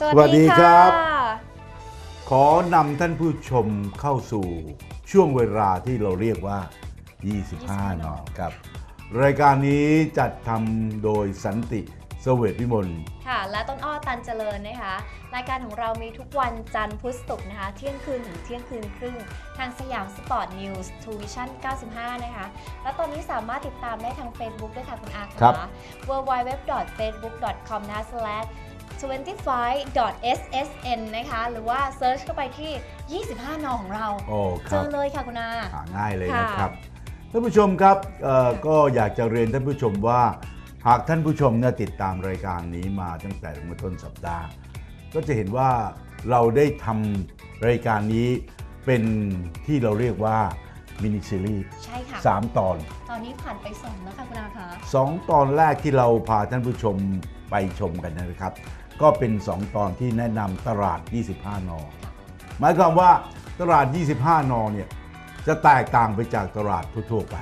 สวัสดีครับะขอนำท่านผู้ชมเข้าสู่ช่วงเวลาที่เราเรียกว่า 25 นอครับ รายการนี้จัดทำโดยสันติเสเวตวิมลค่ะ และต้นอ้อตันเจริญนะคะ รายการของเรามีทุกวันจันทร์พุธศุกร์นะคะ เที่ยงคืนถึงเที่ยงคืนครึ่ง ทางสยามสปอร์ตนิวส์ทูวิชั่น 95 นะคะ และตอนนี้สามารถติดตามได้ทาง Facebook ด้วยค่ะ คุณอาครัค่ะบ www.facebook.com นะ slash 25.ssn นะคะ หรือว่าเซิร์ชเข้าไปที่ 25 นอของเรา โอ้คเจรับอเลยค่ะคุณอา หาง่ายเลยค่ะ นะครับท่านผู้ชมครับเอ่อก็อยากจะเรียนท่านผู้ชมว่า หากท่านผู้ชมเนี่ยติดตามรายการนี้มาตั้งแต่เมื่อต้นสัปดาห์ ก็จะเห็นว่าเราได้ทำรายการนี้เป็นที่เราเรียกว่ามินิซีรีส์ใช่ค่ะ สามตอน ตอนนี้ผ่านไปสองแล้วค่ะคุณอาคะ สองตอนแรกที่เราพาท่านผู้ชมไปชมกันนะครับ ก็เป็น 2 ตอนที่แนะนำตลาด 25 นอ หมายความว่าตลาด 25 นอเนี่ยจะแตกต่างไปจากตลาดทั่วๆไป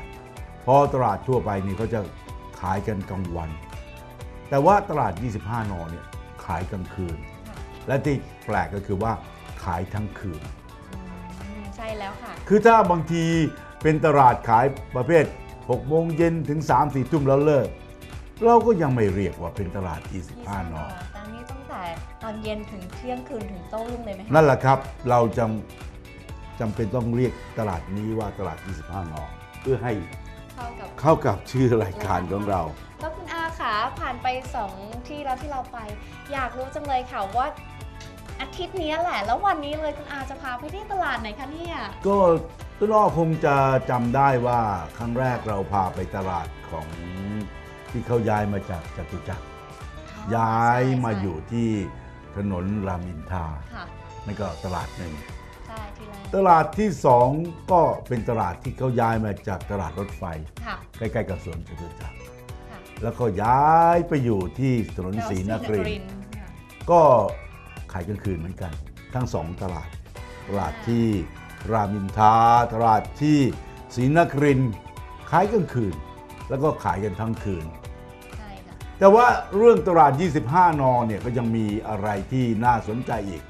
เพราะตลาดทั่วไปนี่เขาจะขายกันกลางวัน แต่ว่าตลาด 25 นอเนี่ยขายกลางคืน และที่แปลกก็คือว่าขายทั้งคืนอืมใช่แล้วค่ะ คือถ้าบางทีเป็นตลาดขายประเภท6โมงเย็นถึง3 4ทุ่มแล้วเลิก เราก็ยังไม่เรียกว่าเป็นตลาด 25 นอตอนนี้ตั้งแต่ตอนเย็นถึงเที่ยงคืนถึงโต้รุ่งเลยไหมคะนั่นแหละครับเราจำจำเป็นต้องเรียกตลาดนี้ว่าตลาด 25 นอเพื่อให้เข้ากับเข้ากับชื่อรายการของเราแล้วคุณอาขาผ่านไปสองที่แล้วที่เราไป อยากรู้จังเลยค่ะว่าอาทิตย์นี้แหละ แล้ววันนี้เลยคุณอาจะพาไปที่ตลาดไหนคะเนี่ยก็ต้นอ้อคงจะจำได้ว่าครั้งแรกเราพาไปตลาดของ ที่เขาย้ายมาจากจตุจักรย้ายมาอยู่ที่ถนนรามอินทราค่ะนั่นก็ตลาดหนึ่งใช่ที่แรกตลาดที่สองก็เป็นตลาดที่เขาย้ายมาจากตลาดรถไฟ ค่ะ ใกล้ๆกับสวนจตุจักรค่ะแล้วก็ย้ายไปอยู่ที่ถนนศรีนครินทร์ ค่ะ ก็ขายกลางคืนเหมือนกัน ทั้งสองตลาด ตลาดที่รามอินทราตลาดที่ศรีนครินทร์ขายกลางคืน แล้วก็ขายกันทั้งคืน ใช่ค่ะ แต่ว่าเรื่องตลาด 25 นอเนี่ยก็ยังมีอะไรที่น่าสนใจอีก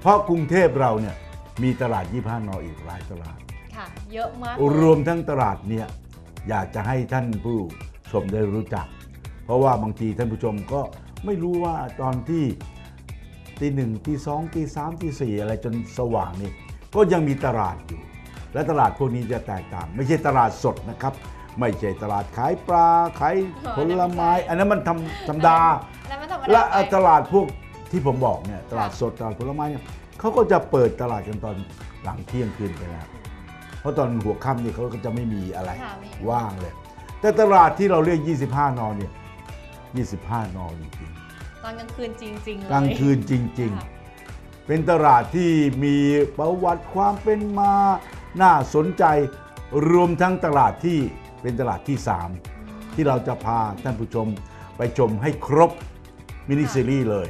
เพราะกรุงเทพเราเนี่ยมีตลาด 25 นออีกหลายตลาด ค่ะ เยอะมากรวมทั้งตลาดเนี่ยอยากจะให้ท่านผู้ชมได้รู้จัก เพราะว่าบางทีท่านผู้ชมก็ไม่รู้ว่าตอนที่ตีหนึ่งตีสองตีสามตีสี่อะไรจนสว่างนี่ก็ยังมีตลาดอยู่ และตลาดพวกนี้จะแตกต่าง ไม่ใช่ตลาดสดนะครับ ไม่ใช่ตลาดขายปลาขายผลไม้ อันนั้นมันทำธรรมดาแล้วมันธรรมและดาไปตลาดพวกที่ผมบอกเนี่ยตลาดสดตลาดผลไม้เนี่ยเขาก็จะเปิดตลาดกันตอนหลังเที่ยงคืนไปแล้ว เพราะตอนหัวค่ำนี่เขาก็จะไม่มีอะไรค่ะมี ว่างเลย แต่ตลาดที่เราเรียก 25 นอนเนี่ย 25 นอนจริงตอนกลางคืนจริง ๆ เลย ๆกลางคืนจริง ค่ะ ๆ เป็นตลาดที่มีประวัติความเป็นมา น่าสนใจรวมทั้งตลาดที่ เป็นตลาดที่ 3 ที่เราจะพาท่านผู้ชมไปชมให้ครบมินิซีรีส์เลย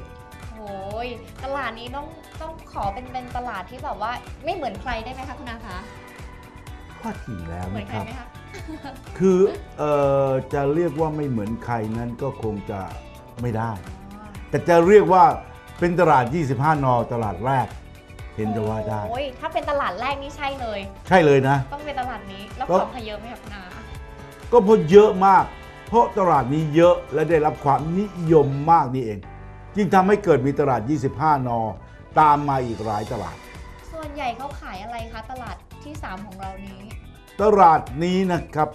โอ้ยตลาดนี้ต้องต้องขอเป็นเป็นตลาดที่แบบว่าไม่เหมือนใครได้ไหมคะคุณอาคะว่าจริงแล้วเหมือนนะใคครรับ ไหมคะ คือเอ่อจะเรียกว่าไม่เหมือนใครนั้นก็คงจะไม่ได้ แต่จะเรียกว่าเป็นตลาด 25 นอตลาดแรก เห็นจะว่าได้ โอ้ยถ้าเป็นตลาดแรกนี่ใช่เลย ใช่เลยนะ ต้องเป็นตลาดนี้ แล้วก็ ของเขาเยอะไหมคะคุณอา ก็เพราะเยอะมาก เพราะตลาดนี้เยอะและได้รับความนิยมมากนี่เอง จึงทำให้เกิดมีตลาด 25 นอ ตามมาอีกหลายตลาด ส่วนใหญ่เขาขายอะไรคะ ตลาดที่ 3 ของเรานี้ ตลาดนี้นะครับ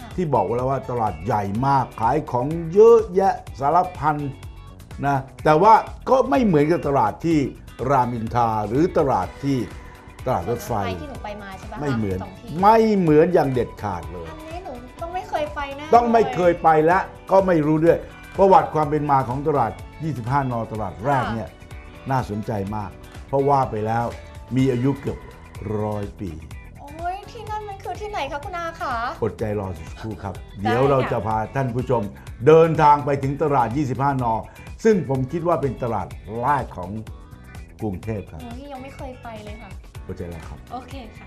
ค่ะที่บอกไว้แล้วว่าตลาดใหญ่มากขายของเยอะแยะสารพันนะแต่ว่าก็ไม่เหมือนกับตลาดที่รามอินทราหรือตลาดที่ตลาดรถไฟที่หนูไปมาใช่ปะคะไม่เหมือนสงที่ไม่เหมือนอย่างเด็ดขาดเลย ต้องไม่เคยลไปและก็ไม่รู้ด้วย ประวัติความเป็นมาของตลาด 25 นอตลาดแรกเนี่ยน่าสนใจมาก เพราะว่าไปแล้วมีอายุเกือบร้อยปี โอ้ยที่นั่นมันคือที่ไหนคะคุณอาคะอดใจรอสักครู่ครับได้เดี๋ยวเราค่ะจะพาท่านผู้ชม เดินทางไปถึงตลาด 25 นอ ซึ่งผมคิดว่าเป็นตลาดแรกของกรุงเทพครับโอ้ยยังไม่เคยไปเลยค่ะอดใจรอครับ โอเคค่ะ